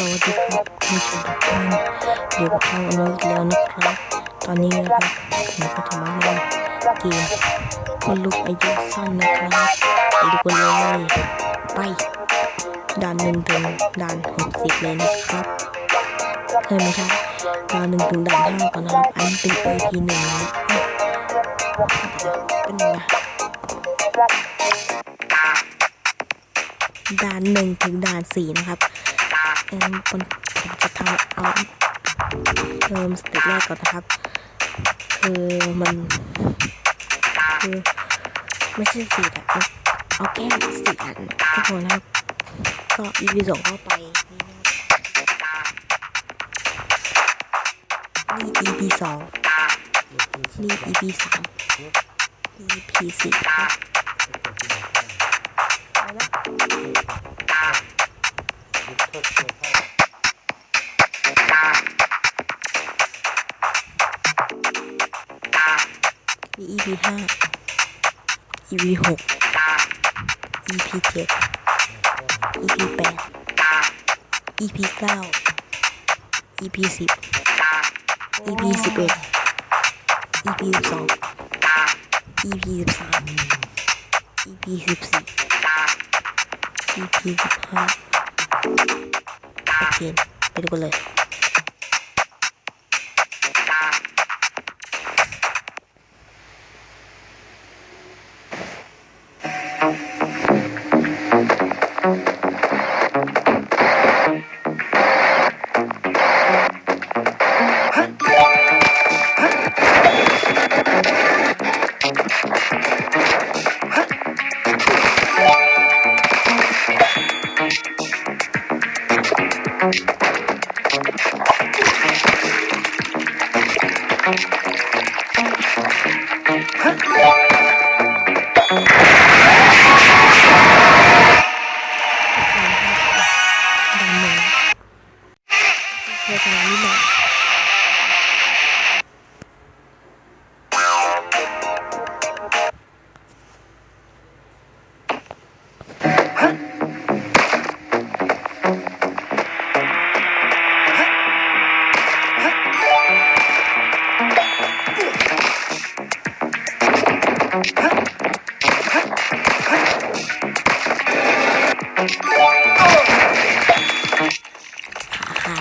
สวัสดีครับคุณผู้ชมทุกท่านอยู่กับช่องอนุอีกแล้วนะครับ ตอนนี้นะครับผมก็จะมาเล่นเกมคนลุกอายุสั้นนะครับไปดูกันเลยไปด่านหนึ่งถึงด่านหกสิบเลยนะครับเคยไหมครับด่านหนึ่งถึงด่านห้าก่อนนะครับอันตีเป็น EP หนึ่งนะเอ้ยเดี๋ยวเป็นไงนะด่านหนึ่งถึงด่านสี่นะครับ เอ็มผมจะทำเอาเริ่มสเต็ปแรกก่อนนะครับ คือมันคือไม่ใช่สี่อะเอาเอาแค่สีอันทุกคนนะครับก็ EP สองเข้าไปนี่นะครับนี่ EP สองนี่ EP สามนี่ EP สี่ครับ EP ห้า EP หก EP เจ็ด EP แปด EP เก้า EP สิบ EP สิบเอ็ด EP สิบสอง EP สิบสาม EP สิบสี่ EP สิบห้าโอเคไปดูกันเลย ดั ขา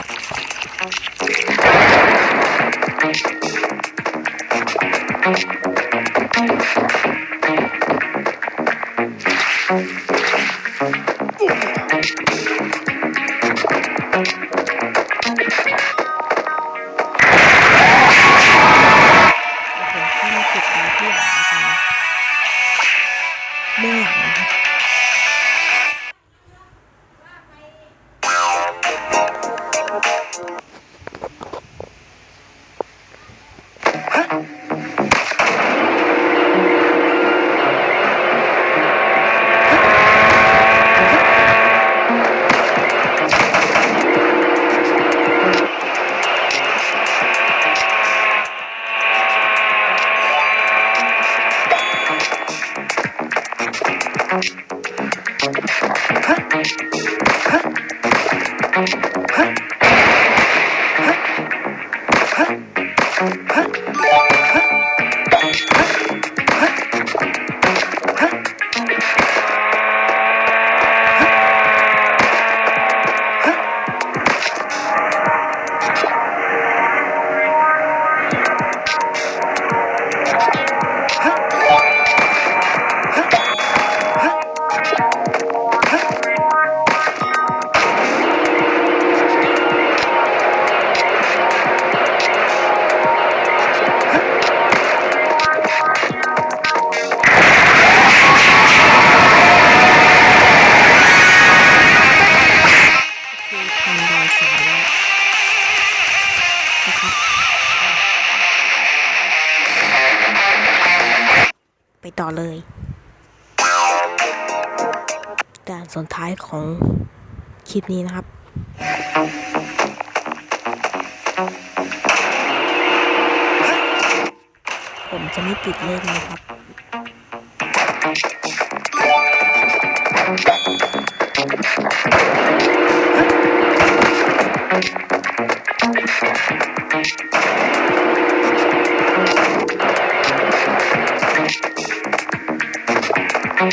ต่อเลย ด่านสุดท้ายของคลิปนี้นะครับผมจะไม่ติดเลขนะครับ ยัง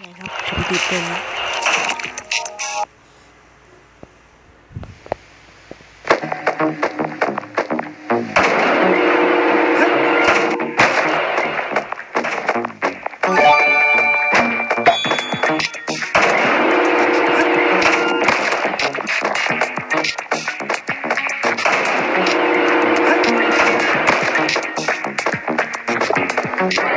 ไงครับผมติดเป็น Okay.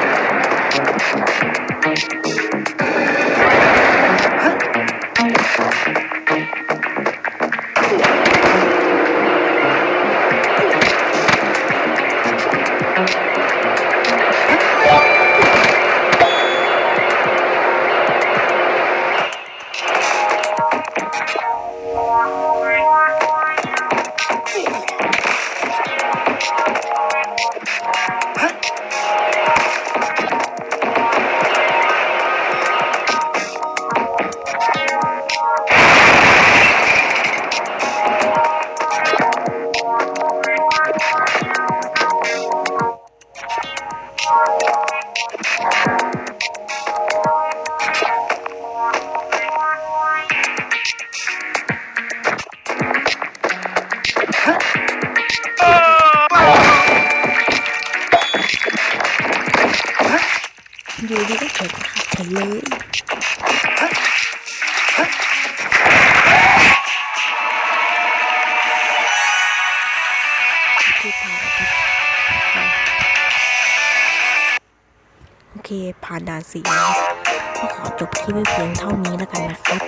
ผ่านด่านสีก็ขอจบที่ไว้เพียงเท่านี้แล้วกันนะครับ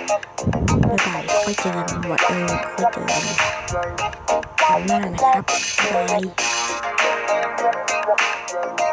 บ๊ายบายค่อยเจอกันวันเออค่อยเจอกันคราวหน้านะครับบ๊ายบาย